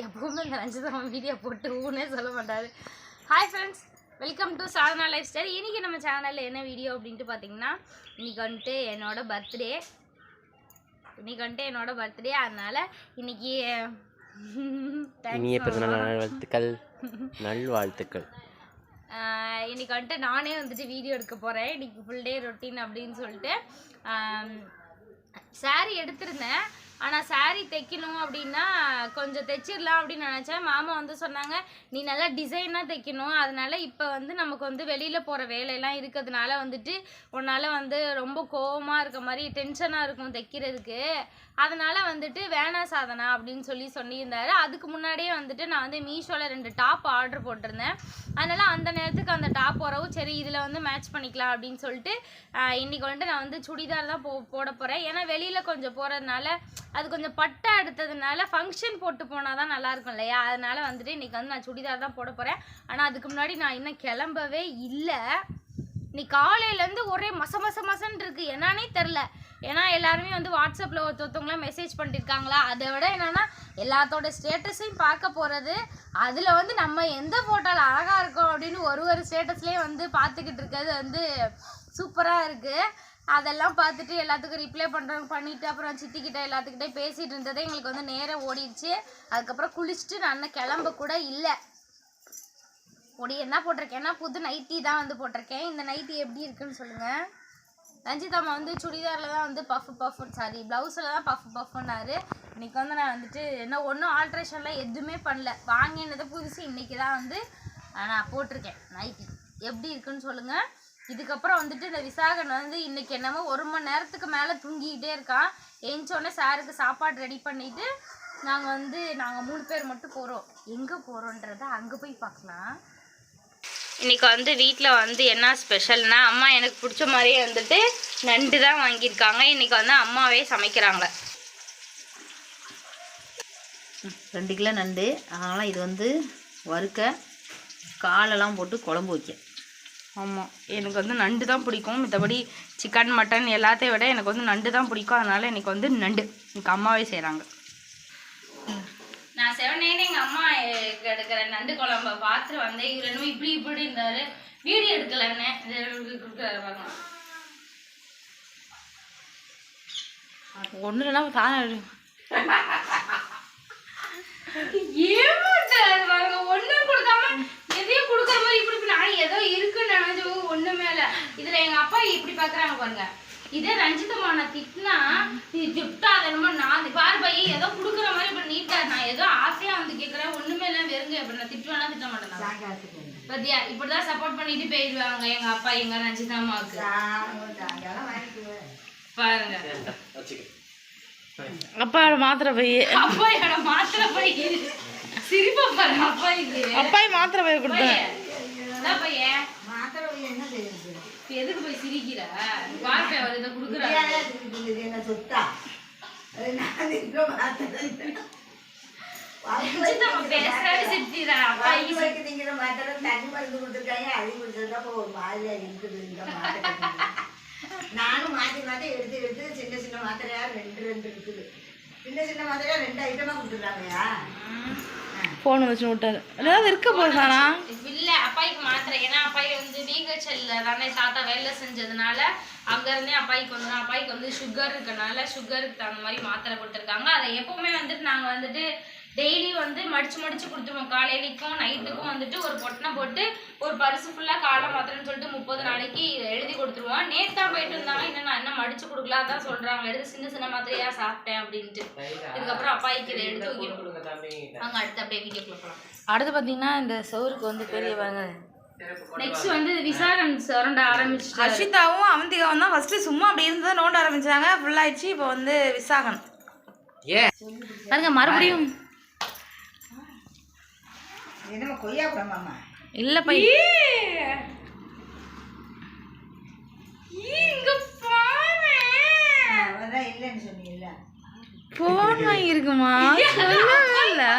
எப்பவுமே இந்த ரஞ்சிதம் வீடியோ போட்டு ஊனே சொல்ல மாட்டாரு. Hi friends welcome to Sadhana lifestyle இன்றைக்கி நம்ம சேனலில் என்ன வீடியோ அப்படின்ட்டு பார்த்தீங்கன்னா இன்றைக்கி வந்துட்டு என்னோட பர்த்டே இன்னைக்கு வந்துட்டு என்னோட பர்த்டே அதனால இன்னைக்கு இனிய பிறந்தநாள் நல்வாழ்த்துக்கள். நல்வாழ்த்துக்கள். ஆஹ் இன்னைக்கு வந்துட்டு நானே வந்துட்டு வீடியோ எடுக்க போகிறேன் இன்னைக்கு ஃபுல் டே ரொட்டீன் அப்படின்னு சொல்லிட்டு saree எடுத்திருந்தேன். ஆனால் சாரீ தைக்கணும் அப்படின்னா கொஞ்சம் தைச்சிடலாம் அப்படின்னு நினச்சேன். மாமா வந்து சொன்னாங்க நீ நல்லா டிசைனாக தைக்கணும். அதனால் இப்போ வந்து நமக்கு வந்து வெளியில் போகிற வேலையெல்லாம் இருக்கிறதுனால வந்துட்டு உன்னால் வந்து ரொம்ப கோவமாக இருக்க மாதிரி டென்ஷனாக இருக்கும் தைக்கிறதுக்கு. அதனால் வந்துட்டு வேணா சாதனா அப்படின்னு சொல்லி சொல்லியிருந்தாரு. அதுக்கு முன்னாடியே வந்துட்டு நான் வந்து மீஷோவில் ரெண்டு டாப் ஆர்டர் போட்டிருந்தேன். அதனால் அந்த நேரத்துக்கு அந்த டாப் வரவும் சரி இதில் வந்து மேட்ச் பண்ணிக்கலாம் அப்படின்னு சொல்லிட்டு இன்றைக்கி வந்துட்டு நான் வந்து சுடிதார் தான் போ போட போகிறேன் ஏன்னா வெளியில் கொஞ்சம் போகிறதுனால அது கொஞ்சம் பட்டை எடுத்ததுனால ஃபங்க்ஷன் போட்டு போனால் தான் நல்லாயிருக்கும் இல்லையா? அதனால் வந்துட்டு இன்னைக்கு வந்து நான் சுடிதார் தான் போட போகிறேன் ஆனால் அதுக்கு முன்னாடி நான் இன்னும் கிளம்பவே இல்லை. இன்னைக்கு காலையிலேருந்து ஒரே மச மச மசன்னு இருக்கு. என்னன்னே தெரில ஏன்னா எல்லாருமே வந்து வாட்ஸ்அப்பில் ஒருத்தவங்களாம் மெசேஜ் பண்ணிருக்காங்களா? அதை விட என்னென்னா எல்லாத்தோட ஸ்டேட்டஸையும் பார்க்க போகிறது அதில் வந்து நம்ம எந்த ஃபோட்டோவில் அழகாக இருக்கோம் அப்படின்னு ஒரு ஒரு ஸ்டேட்டஸ்லேயே வந்து பார்த்துக்கிட்டு இருக்கிறது வந்து சூப்பராக இருக்குது அதெல்லாம் பார்த்துட்டு எல்லாத்துக்கும் ரிப்ளை பண்ணுறோம் பண்ணிவிட்டு அப்புறம் சித்திக்கிட்ட எல்லாத்துக்கிட்டே பேசிகிட்டு இருந்ததே எங்களுக்கு வந்து நேரம் ஓடிடுச்சு. அதுக்கப்புறம் குளிச்சுட்டு நான் கிளம்ப கூட இல்லை. பொடி என்ன போட்டிருக்கேன்னா புது நைட்டி தான் வந்து போட்டிருக்கேன். இந்த நைட்டி எப்படி இருக்குன்னு சொல்லுங்கள் ரஞ்சிதாம்மா வந்து சுடிதாரில் தான் வந்து பஃப் பஃப் சாரி ப்ளவுஸில் தான் பஃப் பஃப்னாரு இன்னைக்கு வந்து நான் வந்துட்டு என்ன ஒன்றும் ஆல்ட்ரேஷன்லாம் எதுவுமே பண்ணல. வாங்கினது புதுசு இன்றைக்கி தான் வந்து நான் போட்டிருக்கேன். நைட்டி எப்படி இருக்குன்னு சொல்லுங்கள் இதுக்கப்புறம் வந்துட்டு இந்த விசாகன் வந்து இன்றைக்கி என்னமோ ஒரு மணி நேரத்துக்கு மேலே தூங்கிக்கிட்டே இருக்கான். ஏஞ்சோடனே சாருக்கு சாப்பாடு ரெடி பண்ணிவிட்டு நாங்கள் வந்து நாங்கள் மூணு பேர் மட்டும் போகிறோம் எங்கே போகிறோன்றத அங்கே போய் பார்க்கலாம். இன்னைக்கு வந்து வீட்டில் வந்து என்ன ஸ்பெஷல்னா அம்மா எனக்கு பிடிச்ச மாதிரியே வந்துட்டு நண்டு தான் வாங்கியிருக்காங்க. இன்னைக்கு வந்து அம்மாவே சமைக்கிறாங்க. ரெண்டு கிலோ நண்டு அதனால் இது வந்து வறுக்க காலெல்லாம் போட்டு குழம்பு வைக்க. ஆமாம் எனக்கு வந்து நண்டு தான் பிடிக்கும். மற்றபடி சிக்கன் மட்டன் எல்லாத்தையும் விட எனக்கு வந்து நண்டு தான் பிடிக்கும். அதனால எனக்கு வந்து நண்டு. இன்னைக்கு அம்மாவே செய்கிறாங்க நான் செவனேன்னு எங்கள் அம்மா எடுக்கிற நண்டு குழம்ப பார்த்துட்டு வந்தேன். இவர் என்னமோ இப்படி இப்படி இருந்தாரு. வீடியோ எடுக்கலன்னு கொடுக்குறாரு ஒன்றும் இல்லைனா சாதம் ஏமாத்தாரு பாருங்க. ஒண்ணும் கொடுக்காம எதையும் கொடுக்குற மாதிரி இப்படி நான் ஏதோ இருக்குன்னு நினைச்சு ஒண்ணுமே இல்ல. இதுல எங்க அப்பா இப்படி பாக்குறாங்க பாருங்க. இதே ரஞ்சிதமான திட்டினா நீ திட்டாத என்னமோ நான் பாரு பையன் ஏதோ கொடுக்குற மாதிரி இப்ப நீட்டா நான் ஏதோ ஆசையா வந்து கேக்குறேன். ஒண்ணுமே இல்ல வெறுங்க. இப்படி நான் திட்டுவேனா திட்ட மாட்டேன்? பத்தியா? இப்படிதான் சப்போர்ட் பண்ணிட்டு போயிடுவாங்க எங்க அப்பா எங்க ரஞ்சிதாமாவுக்கு பாருங்க. அப்பா மாத்திரை போய் அப்பா என்னோட மாத்திரை போய் சிரிப்பா பாருங்க அப்பா இது அப்பாய் மாத்திரை போய் கொடுத்தேன். என்ன பையன் இப்ப எதுக்கு போய் சிரிக்கிற? பார்ப்ப அவர் இதை குடுக்குறாரு சிரிக்கிறா அப்பா. நானும் மாத்தி மாத்தி எடுத்து எடுத்து சின்ன சின்ன மாத்திரையா ரெண்டு ரெண்டு இருக்குது. சின்ன சின்ன மாத்திரையா ரெண்டு ஐட்டமா கொடுத்துருக்காங்கயா? ஃபோன் வச்சு விட்டாரு ஏதாவது இருக்க போகுதானா இல்ல அப்பாய்க்கு மாத்திரை. ஏன்னா அப்பாய் வந்து பிஹெச்எல்ல தானே தாத்தா வேலை செஞ்சதுனால அங்க இருந்தே அப்பாய்க்கு வந்து அப்பாய்க்கு வந்து சுகர் இருக்கனால சுகருக்கு தகுந்த மாதிரி மாத்திரை கொடுத்துருக்காங்க. அதை எப்பவுமே வந்துட்டு நாங்க வந்துட்டு டெய்லி வந்து மடிச்சு மடிச்சு கொடுத்துருவோம். காலையிலைக்கும் நைட்டுக்கும் வந்துட்டு ஒரு பொட்டனை போட்டு ஒரு பரிசு ஃபுல்லா காலை மாத்திரைன்னு சொல்லிட்டு முப்பது நாளைக்கு எழுதி கொடுத்துருவோம். நேத்தா போயிட்டு இருந்தாங்க இன்னும் நான் என்ன மடிச்சு கொடுக்கலாம் தான் சொல்றாங்க. எடுத்து சின்ன சின்ன மாத்திரையா சாப்பிட்டேன் அப்படின்ட்டு. இதுக்கப்புறம் அப்பாய்க்கு இதை எடுத்து வைக்கணும். அங்க அடுத்து அப்படியே வீடியோக்குள்ள போலாம். அடுத்து பார்த்தீங்கன்னா இந்த சோறுக்கு வந்து பெரிய நெக்ஸ்ட் வந்து விசாரணை சுரண்ட ஆரம்பிச்சிட்டாரு. அஸ்விதாவும் அவந்திகாவும் தான் ஃபர்ஸ்ட் சும்மா அப்படி இருந்ததை நோண்ட ஆரம்பிச்சாங்க. ஃபுல்லாயிடுச்சு இப்போ வந்து விசாகன். பாருங்க மறுபடியும் என்னம்மா கொய்யா பழமாம்மா இல்லை பை இங்க பாரு. அவதான் இல்லைன்னு சொன்னீங்கல்ல. ஃபோன் வாங்கியிருக்குமா? சொல்லவே இல்லை.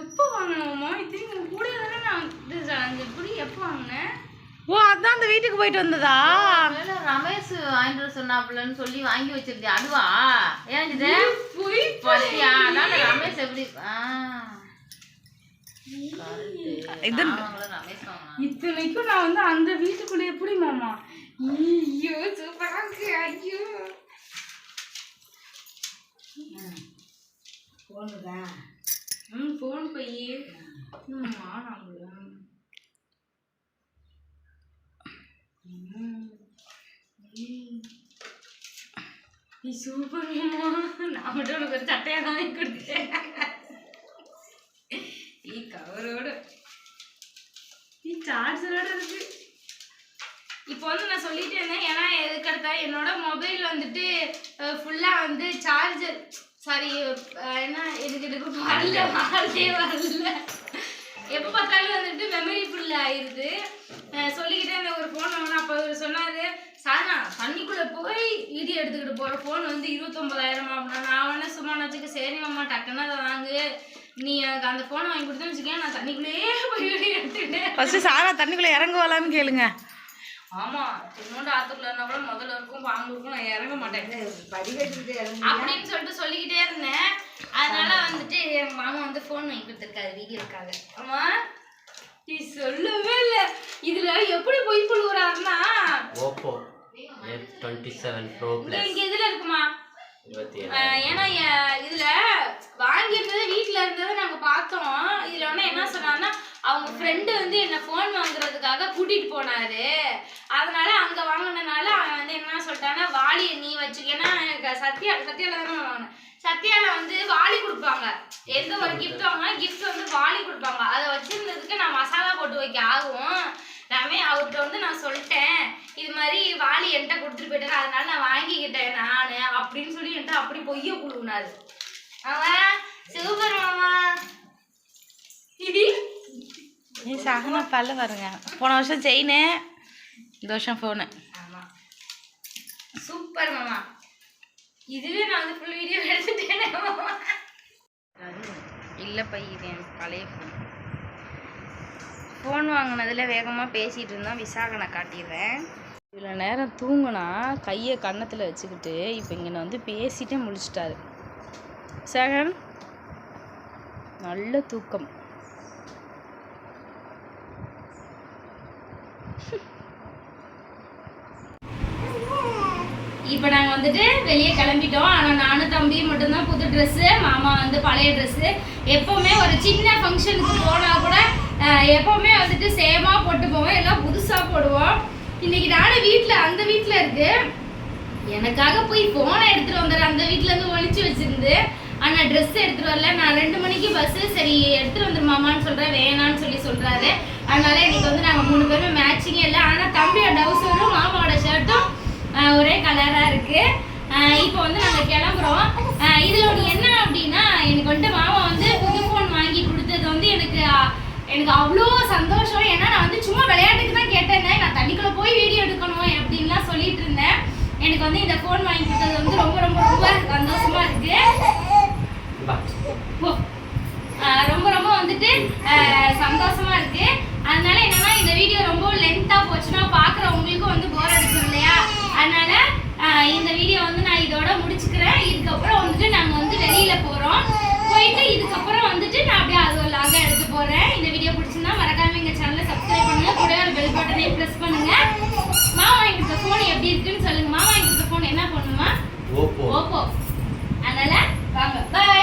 எப்போ வாங்கினோமா திரும்பி கூட தானே நான் இது எப்போ வாங்கினேன்? ஓ அதான் அந்த வீட்டுக்கு போயிட்டு வந்ததா? ரமேஷ் வாங்கிட்டு வர சொன்னாப்புலன்னு சொல்லி வாங்கி வச்சிருந்தேன் அதுவா? ஏன் இது? பாத்தியா அதான் ரமேஷ் எப்படி? இத்தனைக்கும் நான் வந்து அந்த வீட்டுக்குள்ள எப்படி மாமா? ஐயோ சூப்பரா இருக்கு ஐயோ. போனுதா ம் ஃபோன் போய். ஆமா நீ சூப்பர் நான் மட்டும் உனக்கு ஒரு சட்டையா தான் வாங்கி கொடுத்தேன். நீ கவரோட. நீ சார்ஜரோட இருக்கு. இப்போ வந்து நான் சொல்லிட்டு இருந்தேன் ஏன்னா எதுக்கடுத்தா என்னோட மொபைல் வந்துட்டு ஃபுல்லாக வந்து சார்ஜர் சாரி என்ன எனக்கு இதுக்கு வரல வரலே வரல. எப்போ பார்த்தாலும் வந்துட்டு மெமரி ஃபுல் ஆயிடுது சொல்லிக்கிட்டே இருந்தேன் ஒரு ஃபோன் வாங்கினா அப்போ அவர் சொன்னாரு சாதனா தண்ணிக்குள்ளே போய் வீடியோ எடுத்துக்கிட்டு போகிற ஃபோன் வந்து இருபத்தொம்பதாயிரமா அப்படின்னா நான் வேணா சும்மா நினச்சிக்க சரி மாமா டக்குன்னு அதை வாங்கு. நீ எனக்கு அந்த ஃபோனை வாங்கி கொடுத்தேன்னு வச்சுக்கேன் நான் தண்ணிக்குள்ளேயே போய் வீடியோ எடுத்துக்கிட்டேன் ஃபர்ஸ்ட் சாரா தண்ணிக்குள்ள இறங்குவாளான்னு கேளுங்க. ஆமா சின்னோண்டு ஆத்துக்குள்ள இருந்தா கூட முதல்ல இருக்கும் பாம்பு இருக்கும் நான் இறங்க மாட்டேன். அப்படின்னு சொல்லிட்டு சொல்லிக்கிட்டே இருந்தேன். அதனால வந்துட்டு என் மாமா வந்து ஃபோன் வாங்கி கொடுத்துருக்காரு வீடியோக்காக ஆமா நீ சொல்லவே இல்லை. இதுல எப்படி பொய் புழுவுறாருன்னா Oppo F twenty seven pro plus இங்க இதுல இருக்குமா? ஏன்னா இதுல வாங்கியிருந்தது வீட்ல இருந்தது நாங்க பார்த்தோம் இதுல வந்து என்ன சொன்னாங்கன்னா அவங்க ஃப்ரெண்டு வந்து என்ன ஃபோன் வாங்குறதுக்காக கூட்டிட்டு போனாரு. அதனால அங்க வாங்கினனால அவன் வந்து என்ன சொல்லிட்டான்னா வாளியை நீ வச்சுக்க ஏன்னா எனக்கு சத்யா சத்யால தானே வாங்கினேன். சத்யால வந்து வாளி கொடுப்பாங்க. எந்த ஒரு கிஃப்ட் வாங்கினா கிஃப்ட் வந்து வாளி கொடுப்பாங்க. அதை வச்சிருந்ததுக்கு நான் மசாலா போட்டு வைக்க ஆகும். நாமே அவர்கிட்ட வந்து நான் சொல்லிட்டேன். இது மாதிரி வாளி என்கிட்ட கொடுத்துட்டு போயிட்டாரு. அதனால நான் வாங்கிக்கிட்டேன் நான் அப்படின்னு சொல்லி என்கிட்ட அப்படி பொய்ய புழுவினாரு அவன் சிவபெருமாமா மாமா நீ சாகனா பல்ல பாருங்க போன வருஷம் செயின் இந்த வருஷம் ஃபோனு சூப்பர் மாமா. இதுவே நான் வந்து ஃபுல் வீடியோ எடுத்துட்டேனே மாமா. இல்லை பை இது என் பழைய ஃபோன் ஃபோன் வாங்கினதில் வேகமாக பேசிகிட்டு இருந்தோம். விசாகனை காட்டிடுறேன். இவ்வளோ நேரம் தூங்குனா கையை கன்னத்தில் வச்சுக்கிட்டு இப்போ இங்கே வந்து பேசிட்டே முடிச்சிட்டாரு. சேகன் நல்ல தூக்கம். இப்போ நாங்கள் வந்துட்டு வெளியே கிளம்பிட்டோம். ஆனால் நானும் தம்பியும் மட்டும்தான் புது ட்ரெஸ்ஸு மாமா வந்து பழைய ட்ரெஸ்ஸு எப்போவுமே ஒரு சின்ன ஃபங்க்ஷனுக்கு போனால் கூட எப்போவுமே வந்துட்டு சேமாக போட்டு போவோம். எல்லாம் புதுசாக போடுவோம். இன்னைக்கு நானும் வீட்டில் அந்த வீட்டில் இருக்கு. எனக்காக போய் ஃபோனை எடுத்துகிட்டு வந்தார் அந்த வீட்டிலேருந்து ஒழிச்சு வச்சுருந்து. ஆனால் ட்ரெஸ் எடுத்துகிட்டு வரல. நான் ரெண்டு மணிக்கு பஸ்ஸு சரி எடுத்துகிட்டு வந்துருமாமான்னு சொல்கிறேன் வேணான்னு சொல்லி சொல்கிறாரு அதனால இன்னைக்கு வந்து நாங்கள் மூணு பேருமே மேட்சிங்கே இல்லை. ஆனால் தம்பியோட டவுசரும் மாமாவோட ஷர்ட்டும் ஒரே கலராக இருக்கு. இப்போ வந்து நாங்கள் கிளம்புறோம். இதில் ஒன்று என்ன அப்படின்னா எனக்கு வந்துட்டு மாமா வந்து புது ஃபோன் வாங்கி கொடுத்தது வந்து எனக்கு எனக்கு அவ்வளோ சந்தோஷம். ஏன்னா நான் வந்து சும்மா விளையாட்டுக்கு தான் கேட்டேன். நான் தண்ணிக்குள்ள போய் வீடியோ எடுக்கணும் அப்படின்லாம் சொல்லிட்டு இருந்தேன். எனக்கு வந்து இந்த ஃபோன் வாங்கி கொடுத்தது வந்து ரொம்ப ரொம்ப ரொம்ப சந்தோஷமா இருக்கு. போகிறேன் இந்த வீடியோ பிடிச்சிருந்தா மறக்காமல் எங்கள் சேனலை சப்ஸ்கிரைப் பண்ணுங்க. கூட ஒரு பெல் பட்டனையும் ப்ரெஸ் பண்ணுங்க. மாமா எங்களுக்கு ஃபோன் எப்படி இருக்குன்னு சொல்லுங்க. மாமா எங்களுக்கு ஃபோன் என்ன பண்ணுமா ஓப்போ ஓப்போ அதனால வாங்க. பாய்